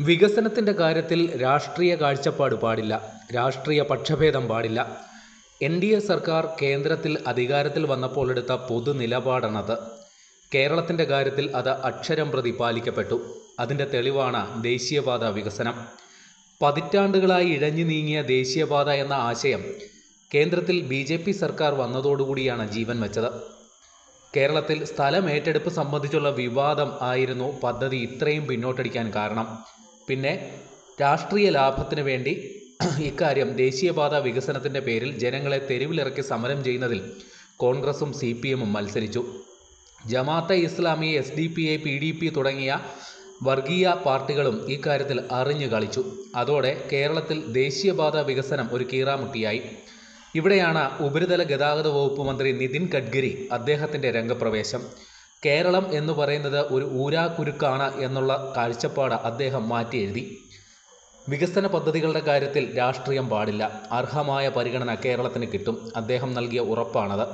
വികസനത്തിന്റെ കാര്യത്തിൽ രാഷ്ട്രീയ കാഴ്ചപ്പാട് പാടില്ല. രാഷ്ട്രീയ പക്ഷഭേദം പാടില്ല. എൻ ഡി എ സർക്കാർ കേന്ദ്രത്തിൽ അധികാരത്തിൽ വന്നപ്പോൾ എടുത്ത പൊതു നിലപാടാണത്. കേരളത്തിന്റെ കാര്യത്തിൽ അത് അക്ഷരം പ്രതി പാലിക്കപ്പെട്ടു. അതിന്റെ തെളിവാണ് ദേശീയപാത വികസനം. പതിറ്റാണ്ടുകളായി ഇഴഞ്ഞു നീങ്ങിയ ദേശീയപാത എന്ന ആശയം കേന്ദ്രത്തിൽ ബി ജെ പി സർക്കാർ വന്നതോടുകൂടിയാണ് ജീവൻ വെച്ചത്. കേരളത്തിൽ സ്ഥലം ഏറ്റെടുപ്പ് സംബന്ധിച്ചുള്ള വിവാദം ആയിരുന്നു പദ്ധതി ഇത്രയും പിന്നോട്ടടിക്കാൻ കാരണം. പിന്നെ രാഷ്ട്രീയ ലാഭത്തിന് വേണ്ടി ഇക്കാര്യം ദേശീയപാത വികസനത്തിന്റെ പേരിൽ ജനങ്ങളെ തെരുവിലിറക്കി സമരം ചെയ്യുന്നതിൽ കോൺഗ്രസും സി പി എമ്മും മത്സരിച്ചു. Jamaat-e Islami S D P I P D P തുടങ്ങിയ വർഗീയ പാർട്ടികളും ഇക്കാര്യത്തിൽ അറിഞ്ഞു കളിച്ചു. അതോടെ കേരളത്തിൽ ദേശീയപാത വികസനം ഒരു കീറാമുട്ടിയായി. ഇവിടെയാണ് ഉപരിതല ഗതാഗത വകുപ്പ് മന്ത്രി നിതിൻ ഗഡ്കരി അദ്ദേഹത്തിന്റെ രംഗപ്രവേശം. കേരളം എന്ന് പറയുന്നത് ഒരു ഊരാക്കുരുക്കാണ് എന്നുള്ള കാഴ്ചപ്പാട് അദ്ദേഹം മാറ്റി എഴുതി. വികസന പദ്ധതികളുടെ കാര്യത്തിൽ രാഷ്ട്രീയം പാടില്ല. അർഹമായ പരിഗണന കേരളത്തിന് കിട്ടും. അദ്ദേഹം നൽകിയ ഉറപ്പാണത്.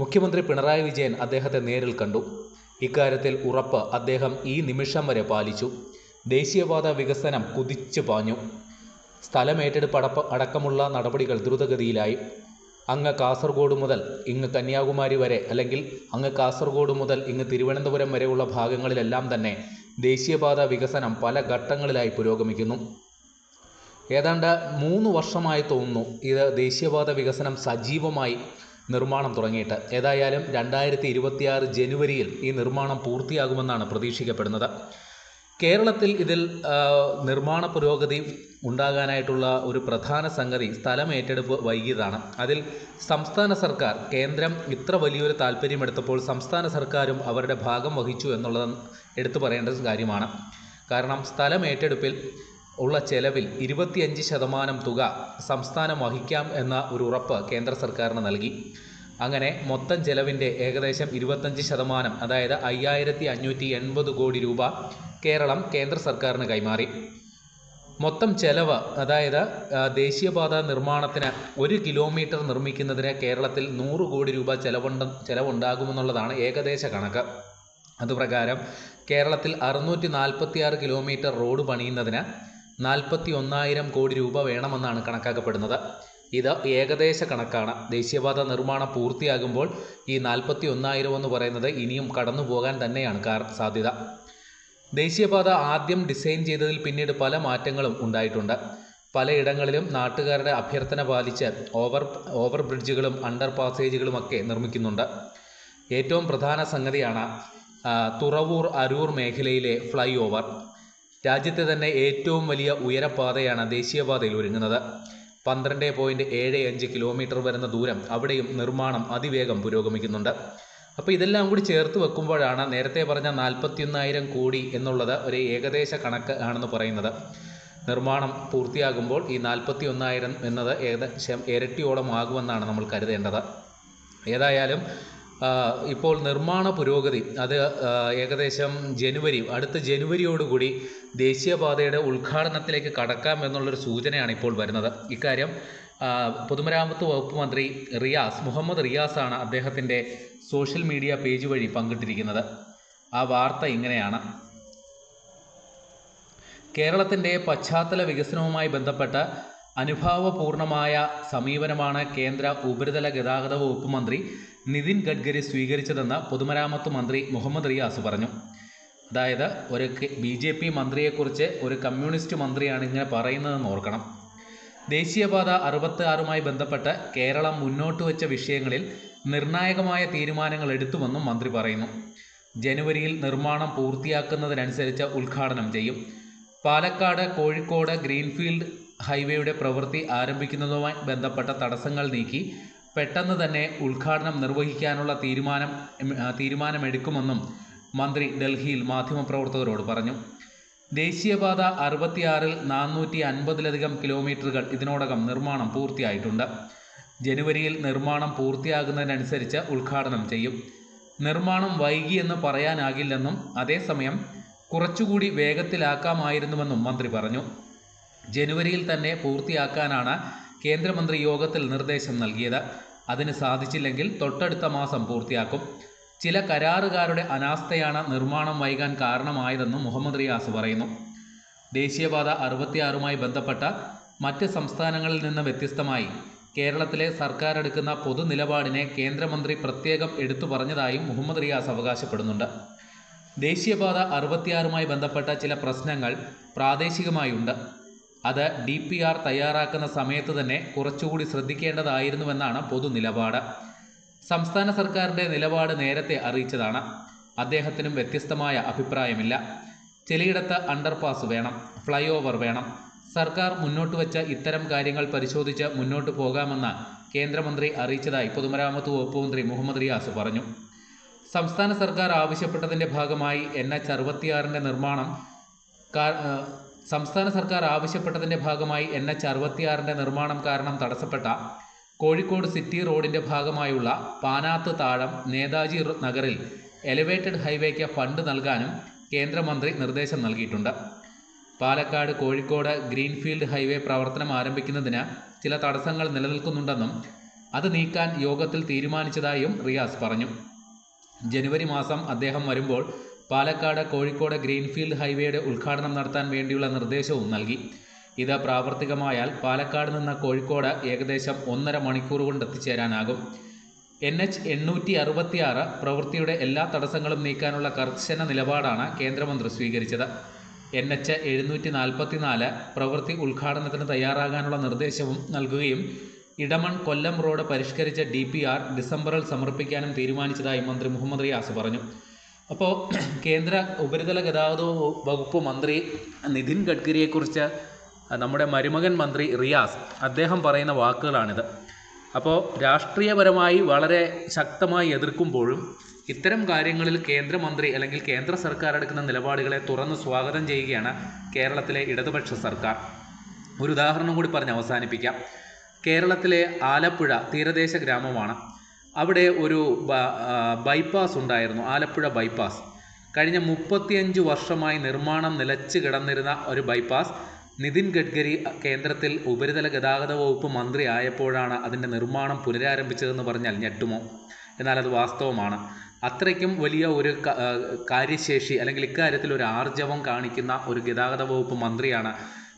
മുഖ്യമന്ത്രി പിണറായി വിജയൻ അദ്ദേഹത്തെ നേരിൽ കണ്ടു. ഇക്കാര്യത്തിൽ ഉറപ്പ് അദ്ദേഹം ഈ നിമിഷം വരെ പാലിച്ചു. ദേശീയപാത വികസനം കുതിച്ചു പാഞ്ഞു. സ്ഥലമേറ്റെടുപ്പ് അടക്കമുള്ള നടപടികൾ ദ്രുതഗതിയിലായി. അങ്ങ് കാസർഗോഡ് മുതൽ ഇങ്ങ് കന്യാകുമാരി വരെ അല്ലെങ്കിൽ അങ്ങ് കാസർഗോഡ് മുതൽ ഇങ്ങ് തിരുവനന്തപുരം വരെയുള്ള ഭാഗങ്ങളിലെല്ലാം തന്നെ ദേശീയപാത വികസനം പല ഘട്ടങ്ങളിലായി പുരോഗമിക്കുന്നു. ഏതാണ്ട് മൂന്ന് വർഷമായി തോന്നുന്നു ഇത് ദേശീയപാത വികസനം സജീവമായി നിർമ്മാണം തുടങ്ങിയിട്ട്. ഏതായാലും രണ്ടായിരത്തി ഇരുപത്തിയാറ് ജനുവരിയിൽ ഈ നിർമ്മാണം പൂർത്തിയാകുമെന്നാണ് പ്രതീക്ഷിക്കപ്പെടുന്നത്. കേരളത്തിൽ ഇതിൽ നിർമ്മാണ പുരോഗതി ഉണ്ടാകാനായിട്ടുള്ള ഒരു പ്രധാന സംഗതി സ്ഥലം ഏറ്റെടുപ്പ് വൈകിയതാണ്. അതിൽ സംസ്ഥാന സർക്കാർ കേന്ദ്രം ഇത്ര വലിയൊരു താല്പര്യമെടുത്തപ്പോൾ സംസ്ഥാന സർക്കാരും അവരുടെ ഭാഗം വഹിച്ചു എന്നുള്ളത് എടുത്തു പറയേണ്ട കാര്യമാണ്. കാരണം സ്ഥലം ഏറ്റെടുപ്പിൽ ഉള്ള ചെലവിൽ ഇരുപത്തിയഞ്ച് ശതമാനം തുക സംസ്ഥാനം വഹിക്കാം എന്ന ഒരു ഉറപ്പ് കേന്ദ്ര സർക്കാരിന് നൽകി. അങ്ങനെ മൊത്തം ചെലവിന്റെ ഏകദേശം ഇരുപത്തഞ്ച് ശതമാനം അതായത് അയ്യായിരത്തി അഞ്ഞൂറ്റി എൺപത് കോടി രൂപ കേരളം കേന്ദ്ര സർക്കാരിന് കൈമാറി. മൊത്തം ചെലവ് അതായത് ദേശീയപാത നിർമ്മാണത്തിന് ഒരു കിലോമീറ്റർ നിർമ്മിക്കുന്നതിന് കേരളത്തിൽ നൂറ് കോടി രൂപ ചെലവുണ്ട് ചെലവുണ്ടാകുമെന്നുള്ളതാണ് ഏകദേശ കണക്ക്. അതുപ്രകാരം കേരളത്തിൽ അറുന്നൂറ്റി നാൽപ്പത്തി ആറ് കിലോമീറ്റർ റോഡ് പണിയുന്നതിന് നാൽപ്പത്തി ഒന്നായിരം കോടി രൂപ വേണമെന്നാണ് കണക്കാക്കപ്പെടുന്നത്. ഇത് ഏകദേശ കണക്കാണ്. ദേശീയപാത നിർമ്മാണം പൂർത്തിയാകുമ്പോൾ ഈ നാൽപ്പത്തി ഒന്നായിരം എന്ന് പറയുന്നത് ഇനിയും കടന്നു പോകാൻ തന്നെയാണ് സാധ്യത. ദേശീയപാത ആദ്യം ഡിസൈൻ ചെയ്തതിൽ പിന്നീട് പല മാറ്റങ്ങളും ഉണ്ടായിട്ടുണ്ട്. പലയിടങ്ങളിലും നാട്ടുകാരുടെ അഭ്യർത്ഥന പാലിച്ച് ഓവർ ഓവർ ബ്രിഡ്ജുകളും അണ്ടർ പാസേജുകളുമൊക്കെ നിർമ്മിക്കുന്നുണ്ട്. ഏറ്റവും പ്രധാന സംഗതിയാണ് തുറവൂർ അരൂർ മേഖലയിലെ ഫ്ലൈ ഓവർ രാജ്യത്തെ തന്നെ ഏറ്റവും വലിയ ഉയരപാതയാണ് ദേശീയപാതയിൽ ഒരുങ്ങുന്നത്. പന്ത്രണ്ട് പോയിന്റ് ഏഴ് അഞ്ച് കിലോമീറ്റർ വരുന്ന ദൂരം അവിടെയും നിർമ്മാണം അതിവേഗം പുരോഗമിക്കുന്നുണ്ട്. അപ്പോൾ ഇതെല്ലാം കൂടി ചേർത്ത് വെക്കുമ്പോഴാണ് നേരത്തെ പറഞ്ഞ നാൽപ്പത്തിയൊന്നായിരം കോടി എന്നുള്ളത് ഒരു ഏകദേശ കണക്ക് ആണെന്ന് പറയുന്നത്. നിർമ്മാണം പൂർത്തിയാകുമ്പോൾ ഈ നാൽപ്പത്തി ഒന്നായിരം എന്നത് ഏകദേശം ഇരട്ടിയോളം ആകുമെന്നാണ് നമ്മൾ കരുതേണ്ടത്. ഏതായാലും ഇപ്പോൾ നിർമ്മാണ പുരോഗതി അത് ഏകദേശം ജനുവരി അടുത്ത ജനുവരിയോടുകൂടി ദേശീയപാതയുടെ ഉദ്ഘാടനത്തിലേക്ക് കടക്കാം എന്നുള്ളൊരു സൂചനയാണ് ഇപ്പോൾ വരുന്നത്. ഇക്കാര്യം പൊതുമരാമത്ത് വകുപ്പ് മന്ത്രി റിയാസ് മുഹമ്മദ് റിയാസാണ് അദ്ദേഹത്തിന്റെ സോഷ്യൽ മീഡിയ പേജ് വഴി പങ്കിട്ടിരിക്കുന്നത്. ആ വാർത്ത ഇങ്ങനെയാണ്. കേരളത്തിന്റെ പശ്ചാത്തല വികസനവുമായി ബന്ധപ്പെട്ട് അനുഭാവപൂർണമായ സമീപനമാണ് കേന്ദ്ര ഉപരിതല ഗതാഗത വകുപ്പ് മന്ത്രി നിതിൻ ഗഡ്കരി സ്വീകരിച്ചതെന്ന് പൊതുമരാമത്ത് മന്ത്രി മുഹമ്മദ് റിയാസ് പറഞ്ഞു. അതായത് ഒരു ബി ജെ പി മന്ത്രിയെക്കുറിച്ച് ഒരു കമ്മ്യൂണിസ്റ്റ് മന്ത്രിയാണ് ഇങ്ങനെ പറയുന്നതെന്ന് ഓർക്കണം. ദേശീയപാത അറുപത്തി ആറുമായി ബന്ധപ്പെട്ട് കേരളം മുന്നോട്ട് വെച്ച വിഷയങ്ങളിൽ നിർണായകമായ തീരുമാനങ്ങൾ എടുത്തുവെന്നും മന്ത്രി പറയുന്നു. ജനുവരിയിൽ നിർമ്മാണം പൂർത്തിയാക്കുന്നതിനനുസരിച്ച് ഉദ്ഘാടനം ചെയ്യും. പാലക്കാട് കോഴിക്കോട് ഗ്രീൻഫീൽഡ് ഹൈവേയുടെ പ്രവൃത്തി ആരംഭിക്കുന്നതുമായി ബന്ധപ്പെട്ട തടസ്സങ്ങൾ നീക്കി പെട്ടെന്ന് തന്നെ ഉദ്ഘാടനം നിർവഹിക്കാനുള്ള തീരുമാനം തീരുമാനമെടുക്കുമെന്നും മന്ത്രി ഡൽഹിയിൽ മാധ്യമപ്രവർത്തകരോട് പറഞ്ഞു. ദേശീയപാത അറുപത്തിയാറിൽ നാനൂറ്റി അൻപതിലധികം കിലോമീറ്ററുകൾ ഇതിനോടകം നിർമ്മാണം പൂർത്തിയായിട്ടുണ്ട്. ജനുവരിയിൽ നിർമ്മാണം പൂർത്തിയാകുന്നതിനനുസരിച്ച് ഉദ്ഘാടനം ചെയ്യും. നിർമ്മാണം വൈകിയെന്ന് പറയാനാകില്ലെന്നും അതേസമയം കുറച്ചുകൂടി വേഗത്തിലാക്കാമായിരുന്നുവെന്നും മന്ത്രി പറഞ്ഞു. ജനുവരിയിൽ തന്നെ പൂർത്തിയാക്കാനാണ് കേന്ദ്രമന്ത്രി യോഗത്തിൽ നിർദ്ദേശം നൽകിയത്. അതിന് സാധിച്ചില്ലെങ്കിൽ തൊട്ടടുത്ത മാസം പൂർത്തിയാക്കും. ചില കരാറുകാരുടെ അനാസ്ഥയാണ് നിർമ്മാണം വൈകാൻ കാരണമായതെന്നും മുഹമ്മദ് റിയാസ് പറയുന്നു. ദേശീയപാത അറുപത്തിയാറുമായി ബന്ധപ്പെട്ട മറ്റ് സംസ്ഥാനങ്ങളിൽ നിന്ന് വ്യത്യസ്തമായി കേരളത്തിലെ സർക്കാർ എടുക്കുന്ന പൊതു നിലപാടിനെ കേന്ദ്രമന്ത്രി പ്രത്യേകം എടുത്തു പറഞ്ഞതായും മുഹമ്മദ് റിയാസ് അവകാശപ്പെടുന്നുണ്ട്. ദേശീയപാത അറുപത്തിയാറുമായി ബന്ധപ്പെട്ട ചില പ്രശ്നങ്ങൾ പ്രാദേശികമായുണ്ട്. അത് ഡി പി ആർ തയ്യാറാക്കുന്ന സമയത്ത് തന്നെ കുറച്ചുകൂടി ശ്രദ്ധിക്കേണ്ടതായിരുന്നുവെന്നാണ് പൊതു നിലപാട് സംസ്ഥാന സർക്കാരിന്റെ നിലപാട് നേരത്തെ അറിയിച്ചതാണ്. അദ്ദേഹത്തിനും വ്യത്യസ്തമായ അഭിപ്രായമില്ല. ചിലയിടത്ത് അണ്ടർപാസ് വേണം ഫ്ലൈ ഓവർ വേണം സർക്കാർ മുന്നോട്ട് വെച്ച ഇത്തരം കാര്യങ്ങൾ പരിശോധിച്ച് മുന്നോട്ട് പോകാമെന്ന് കേന്ദ്രമന്ത്രി അറിയിച്ചതായി പൊതുമരാമത്ത് വകുപ്പ് മന്ത്രി മുഹമ്മദ് റിയാസ് പറഞ്ഞു. സംസ്ഥാന സർക്കാർ ആവശ്യപ്പെട്ടതിന്റെ ഭാഗമായി എൻ എച്ച് അറുപത്തിയാറിന്റെ നിർമ്മാണം സംസ്ഥാന സർക്കാർ ആവശ്യപ്പെട്ടതിന്റെ ഭാഗമായി എൻ എച്ച് അറുപത്തിയാറിന്റെ നിർമ്മാണം കാരണം തടസ്സപ്പെട്ട കോഴിക്കോട് സിറ്റി റോഡിന്റെ ഭാഗമായുള്ള പാനാത്ത് താഴം നേതാജി നഗറിൽ എലിവേറ്റഡ് ഹൈവേക്ക് ഫണ്ട് നൽകാനും കേന്ദ്രമന്ത്രി നിർദ്ദേശം നൽകിയിട്ടുണ്ട്. പാലക്കാട് കോഴിക്കോട് ഗ്രീൻഫീൽഡ് ഹൈവേ പ്രവർത്തനം ആരംഭിക്കുന്നതിന് ചില തടസ്സങ്ങൾ നിലനിൽക്കുന്നുണ്ടെന്നും അത് നീക്കാൻ യോഗത്തിൽ തീരുമാനിച്ചതായും റിയാസ് പറഞ്ഞു. ജനുവരി മാസം അദ്ദേഹം വരുമ്പോൾ പാലക്കാട് കോഴിക്കോട് ഗ്രീൻഫീൽഡ് ഹൈവേയുടെ ഉദ്ഘാടനം നടത്താൻ വേണ്ടിയുള്ള നിർദ്ദേശവും നൽകി. ഇത് പ്രാവർത്തികമായാൽ പാലക്കാട് നിന്ന് കോഴിക്കോട് ഏകദേശം ഒന്നര മണിക്കൂർ കൊണ്ട് എത്തിച്ചേരാനാകും. എൻ എച്ച് എണ്ണൂറ്റി അറുപത്തിയാറ് പ്രവൃത്തിയുടെ എല്ലാ തടസ്സങ്ങളും നീക്കാനുള്ള കർശന നിലപാടാണ് കേന്ദ്രമന്ത്രി സ്വീകരിച്ചത്. എൻ എച്ച് എഴുന്നൂറ്റി നാൽപ്പത്തിനാല് പ്രവൃത്തി ഉദ്ഘാടനത്തിന് തയ്യാറാകാനുള്ള നിർദ്ദേശവും നൽകുകയും ഇടമൺ കൊല്ലം റോഡ് പരിഷ്കരിച്ച ഡി പി ആർ ഡിസംബറിൽ സമർപ്പിക്കാനും തീരുമാനിച്ചതായി മന്ത്രി മുഹമ്മദ് റിയാസ് പറഞ്ഞു. അപ്പോൾ കേന്ദ്ര ഉപരിതല ഗതാഗത വകുപ്പ് മന്ത്രി നിതിൻ ഗഡ്കരിയെക്കുറിച്ച് നമ്മുടെ മരുമകൻ മന്ത്രി റിയാസ് അദ്ദേഹം പറയുന്ന വാക്കുകളാണിത്. അപ്പോൾ രാഷ്ട്രീയപരമായി വളരെ ശക്തമായി എതിർക്കുമ്പോഴും ഇത്തരം കാര്യങ്ങളിൽ കേന്ദ്രമന്ത്രി അല്ലെങ്കിൽ കേന്ദ്ര സർക്കാർ എടുക്കുന്ന നിലപാടുകളെ തുറന്ന് സ്വാഗതം ചെയ്യുകയാണ് കേരളത്തിലെ ഇടതുപക്ഷ സർക്കാർ. ഒരു ഉദാഹരണം കൂടി പറഞ്ഞ് അവസാനിപ്പിക്കാം. കേരളത്തിലെ ആലപ്പുഴ തീരദേശ ഗ്രാമമാണ്. അവിടെ ഒരു ബൈപ്പാസ് ഉണ്ടായിരുന്നു. ആലപ്പുഴ ബൈപ്പാസ് കഴിഞ്ഞ മുപ്പത്തിയഞ്ച് വർഷമായി നിർമ്മാണം നിലച്ച് കിടന്നിരുന്ന ഒരു ബൈപ്പാസ് നിതിൻ ഗഡ്കരി കേന്ദ്രത്തിൽ ഉപരിതല ഗതാഗത വകുപ്പ് മന്ത്രി ആയപ്പോഴാണ് അതിന്റെ നിർമ്മാണം പുനരാരംഭിച്ചതെന്ന് പറഞ്ഞാൽ ഞെട്ടുമോ? എന്നാൽ അത് വാസ്തവമാണ്. അത്രയ്ക്കും വലിയ ഒരു കാര്യശേഷി അല്ലെങ്കിൽ ഇക്കാര്യത്തിൽ ഒരു ആർജവം കാണിക്കുന്ന ഒരു ഗതാഗത വകുപ്പ് മന്ത്രിയാണ്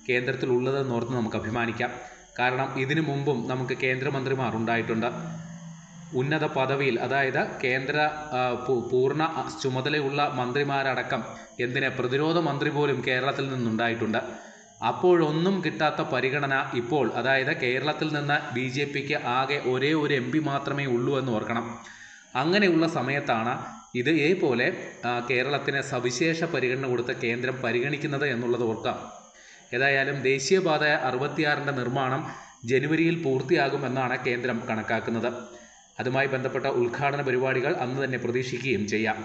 കേന്ദ്രത്തിൽ ഉള്ളതെന്ന് ഓർത്ത് നമുക്ക് അഭിമാനിക്കാം. കാരണം ഇതിനു മുമ്പും നമുക്ക് കേന്ദ്രമന്ത്രിമാർ ഉണ്ടായിട്ടുണ്ട്. ഉന്നത പദവിയിൽ അതായത് കേന്ദ്ര പൂർണ ചുമതലയുള്ള മന്ത്രിമാരടക്കം എന്തിന് പ്രതിരോധ മന്ത്രി പോലും കേരളത്തിൽ നിന്നുണ്ടായിട്ടുണ്ട്. അപ്പോഴൊന്നും കിട്ടാത്ത പരിഗണന ഇപ്പോൾ അതായത് കേരളത്തിൽ നിന്ന് ബി ജെ പിക്ക് ആകെ ഒരേ ഒരു എം പി മാത്രമേ ഉള്ളൂ എന്ന് ഓർക്കണം. അങ്ങനെയുള്ള സമയത്താണ് ഇത് ഇതേപോലെ കേരളത്തിന് സവിശേഷ പരിഗണന കൊടുത്ത കേന്ദ്രം പരിഗണിക്കുന്നത് എന്നുള്ളത് ഓർക്കാം. ഏതായാലും ദേശീയപാത അറുപത്തിയാറിന്റെ നിർമ്മാണം ജനുവരിയിൽ പൂർത്തിയാകുമെന്നാണ് കേന്ദ്രം കണക്കാക്കുന്നത്. അതുമായി ബന്ധപ്പെട്ട ഉദ്ഘാടന പരിപാടികൾ അന്ന് തന്നെ പ്രതീക്ഷിക്കുകയും ചെയ്യാം.